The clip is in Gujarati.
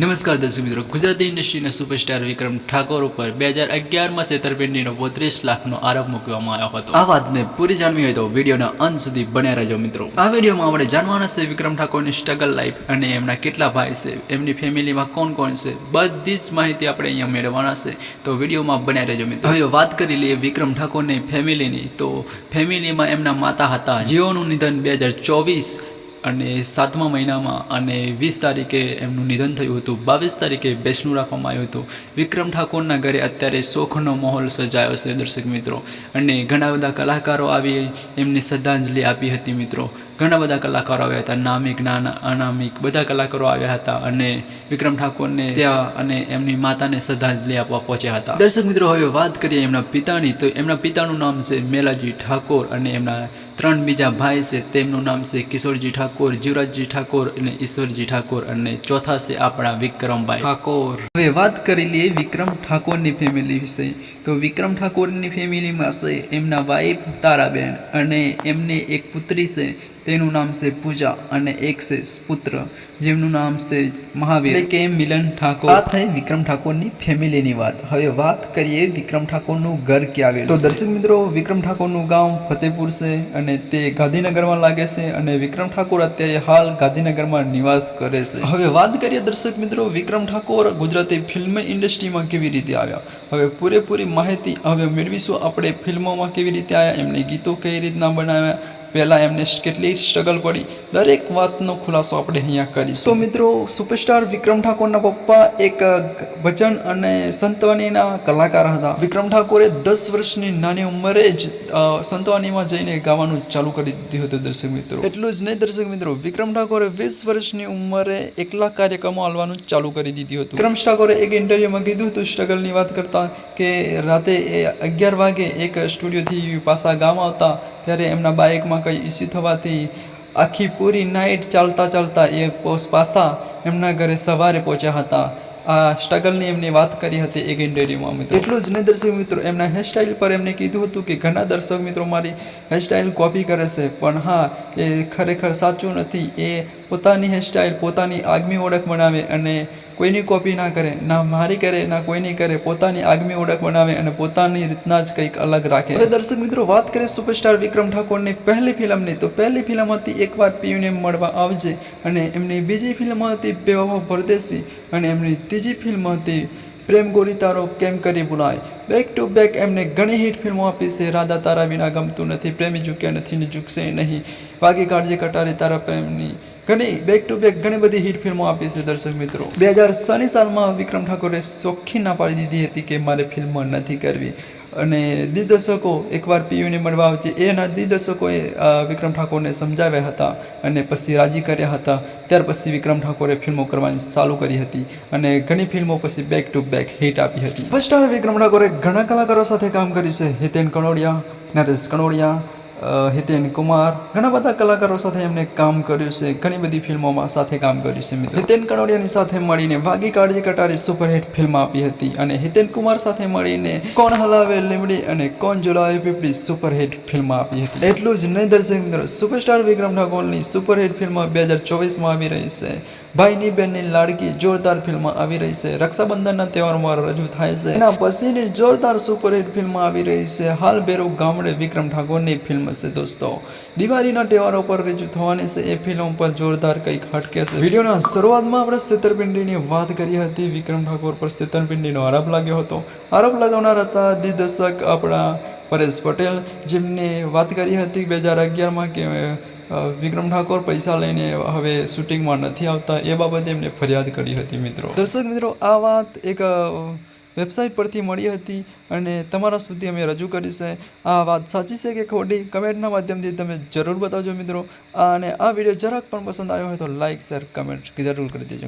નમસ્કાર દર્શક મિત્રો, ગુજરાતી ઇન્ડસ્ટ્રીના સુપરસ્ટાર વિક્રમ ઠાકોર ઉપર બે હજાર અગિયારમાં છેતરપિંડીનો બોત્રીસ લાખનો આરોપ મૂકવામાં આવ્યો હતો. આ વાતને પૂરી જાણવી હોય તો વિડીયોના અંત સુધી બન્યા રહેજો મિત્રો. આ વિડીયોમાં આપણે જાણવાના છે વિક્રમ ઠાકોરની સ્ટ્રગલ લાઈફ અને એમના કેટલા ભાઈ છે, એમની ફેમિલીમાં કોણ કોણ છે, બધી જ માહિતી આપણે અહીંયા મેળવવાના છે. તો વિડીયોમાં બન્યા રહેજો મિત્રો. હવે વાત કરી લઈએ વિક્રમ ઠાકોરની ફેમિલીની તો ફેમિલીમાં એમના માતા હતા. જેઓનું નિધન બે હજાર ચોવીસ અને સાતમા મહિનામાં અને વીસ તારીખે એમનું નિધન થયું હતું. બાવીસ તારીખે બેસણું રાખવામાં આવ્યું હતું. વિક્રમ ઠાકોરના ઘરે અત્યારે શોખનો માહોલ સજાયો છે, દર્શક મિત્રો. અને ઘણા બધા કલાકારો આવી એમને શ્રદ્ધાંજલિ આપી હતી મિત્રો. ઘણા બધા કલાકારો આવ્યા હતા. નામિક, નાના, અનામિક બધા કલાકારો આવ્યા હતા અને વિક્રમ ઠાકોરને ત્યાં અને એમની માતાને શ્રદ્ધાંજલિ આપવા પહોંચ્યા હતા. દર્શક મિત્રો, હવે વાત કરીએ એમના પિતાની. તો એમના પિતાનું નામ છે મેલાજી ઠાકોર અને એમના ત્રણ બીજા ભાઈ છે તેમનું નામ છે કિશોરજી ઠાકોર જીવરાજજી ઠાકોર અને ઈશ્વરજી ઠાકોર અને ચોથા છે આપણા વિક્રમભાઈ ઠાકોર. હવે વાત કરી લઈએ વિક્રમ ઠાકોરની ફેમિલી વિશે. તો વિક્રમ ઠાકોરની ફેમિલીમાં છે એમના વાઈફ તારાબેન અને એમને એક પુત્રી છે તેનું નામ છે પૂજા અને એક છે પુત્ર જેમનું નામ છે મહાવીર. કે મિલન ઠાકોર. આ થઈ વિક્રમ ઠાકોરની ફેમિલીની વાત. હવે વાત કરીએ વિક્રમ ઠાકોરનું ઘર ક્યાં આવેલું તો દર્શક મિત્રો વિક્રમ ઠાકોરનું ગામ ફતેપુર છે અને તે ગાંધીનગરમાં લાગે છે અને વિક્રમ ઠાકોર અત્યારે હાલ ગાંધીનગરમાં નિવાસ કરે છે. હવે વાત કરીએ દર્શક મિત્રો, વિક્રમ ઠાકોર ગુજરાતી ફિલ્મ ઇન્ડસ્ટ્રીમાં કેવી રીતે આવ્યા? હવે પૂરેપૂરી માહિતી હવે મેળવીશું આપણે ફિલ્મોમાં કેવી રીતે આવ્યા એમને ગીતો કઈ રીતના બનાવ્યા પહેલાં એમને કેટલી સ્ટ્રગલ પડી. દરેક વાતનો ખુલાસો આપણે અહીંયા કરીશું. તો મિત્રો સુપરસ્ટાર વિક્રમ ઠાકોરના પપ્પા એક ભજન અને સંતવાણીના કલાકાર હતા. વિક્રમ ઠાકોરે દસ વર્ષની નાની ઉંમરે જ સંતવાણીમાં જઈને ગાવાનું ચાલુ કરી દીધું હતું દર્શક મિત્રો. એટલું જ નહીં દર્શક મિત્રો વિક્રમ ઠાકોરે વીસ વર્ષની ઉંમરે એકલા કાર્યક્રમો આલવાનું ચાલુ કરી દીધું હતું. વિક્રમ ઠાકોરે એક ઇન્ટરવ્યુમાં કીધું હતું સ્ટ્રગલની વાત કરતા કે રાતે અગિયાર વાગે એક સ્ટુડિયોથી પાછા ગામ આવતા ત્યારે એમના બાઇકમાં કંઈ ઇસ્યુ થવાથી આખી પૂરી નાઇટ ચાલતા ચાલતા એ પાછા એમના ઘરે સવારે પહોંચ્યા હતા. આ સ્ટ્રગલની એમની વાત કરી હતી એક ઇન્ટરવ્યુમાં મિત્રો. એટલું જ નહીં દર્શક મિત્રો, એમના હેરસ્ટાઇલ પર એમને કીધું હતું કે ઘણા દર્શક મિત્રો મારી હેરસ્ટાઇલ કોપી કરે છે, પણ હા, એ ખરેખર સાચું નથી. એ પોતાની હેરસ્ટાઇલ પોતાની આગમી ઓળખ બનાવે અને કોઈની કોપી ના કરે, ના મારી કરે, ના કોઈની કરે, પોતાની આગમી ઓળખ બનાવે અને પોતાની રીતના જ કંઈક અલગ રાખે. હવે દર્શક મિત્રો, વાત કરીએ સુપરસ્ટાર વિક્રમ ઠાકોરની પહેલી ફિલ્મની, તો પહેલી ફિલ્મ હતી એકવાર પીયુને મળવા આવજે અને એમની બીજી ફિલ્મ હતી બેવાહો પરદેશી અને એમની ત્રીજી ફિલ્મ હતી પ્રેમ ગોરી તારો કેમ કરી બોલાય બેક ટુ બેક એમને ઘણી હિટ ફિલ્મો આપી છે. રાધા તારા વિના ગમતું નથી, પ્રેમી ઝૂક્યા નથી ને ઝૂકશે નહીં. વાગી કાળજી કટારી તારા પ્રેમની ઘણી બેક ટુ બેક ઘણી બધી હિટ ફિલ્મો આપી છે દર્શક મિત્રો. બે હજાર સની સાલમાં વિક્રમ ઠાકોરે ચોખ્ખી ના પાડી દીધી હતી કે મારે ફિલ્મ નથી કરવી. અને દિગ્દર્શકો એકવાર પીયુને મળવા આવશે એના દિગ્દર્શકોએ વિક્રમ ઠાકોરને સમજાવ્યા હતા અને પછી રાજી કર્યા હતા. ત્યાર પછી વિક્રમ ઠાકોરે ફિલ્મો કરવાની ચાલુ કરી હતી અને ઘણી ફિલ્મો પછી બેક ટુ બેક હિટ આપી હતી. ફર્સ્ટ વિક્રમ ઠાકોરે ઘણા કલાકારો સાથે કામ કર્યું છે. હિતેન કનોડિયા નરેશ કનોડિયા અ, હિતેન કુમાર. ઘણા બધા કલાકારો સાથે એમને કામ કર્યું છે. ઘણી બધી ફિલ્મોમાં સાથે કામ કર્યું છે હિતેન કનોડિયાની સાથે મળીને વાગી કાળજી કટારી સુપરહિટ ફિલ્મ આપી હતી અને હિતેન કુમાર સાથે મળીને કોણ હલાવે લીમડી અને કોણ ઝુલાવે પીપળી સુપરહિટ ફિલ્મ આપી હતી. એટલું જ નહીં, દર્શક મિત્રો. સુપરસ્ટાર વિક્રમ ઠાકોરની સુપરહિટ ફિલ્મ બે હજાર ચોવીસમાં આવી રહી છે. ભાઈની બહેનની લાડકી જોરદાર ફિલ્મ આવી રહી છે. રક્ષાબંધનના તહેવારમાં રજૂ થાય છે. એના પછીની જોરદાર સુપરહિટ ફિલ્મ આવી રહી છે. હાલ બેરો ગામડે વિક્રમ ઠાકોરની ફિલ્મ છે દોસ્તો. દિવાળીના તહેવારો પર રજૂ થવાની છે એ ફિલ્મ પર જોરદાર કંઈક હટકે છે. વિડીયોના શરૂઆતમાં આપણે છેતરપિંડીની વાત કરી હતી. વિક્રમ ઠાકોર પર છેતરપિંડીનો આરોપ લાગ્યો હતો. આરોપ લગાવનાર હતા દિગ્દર્શક આપણા પરેશ પટેલ, જેમને વાત કરી હતી બે હજાર અગિયારમાં કે વિક્રમ ઠાકોર પૈસા લઈને હવે શૂટિંગમાં નથી આવતા. એ બાબતે એમને ફરિયાદ કરી હતી મિત્રો. દર્શક મિત્રો, આ વાત એક વેબસાઇટ પરથી મળી હતી અને તમારા સુધી અમે રજૂ કરી છે. આ વાત સાચી છે કે ખોટી? કમેન્ટના માધ્યમથી તમે જરૂર બતાવજો મિત્રો. અને આ વીડિયો જરાક પણ પસંદ આવ્યો હોય તો લાઇક શેર કમેન્ટ જરૂર કરી દેજો.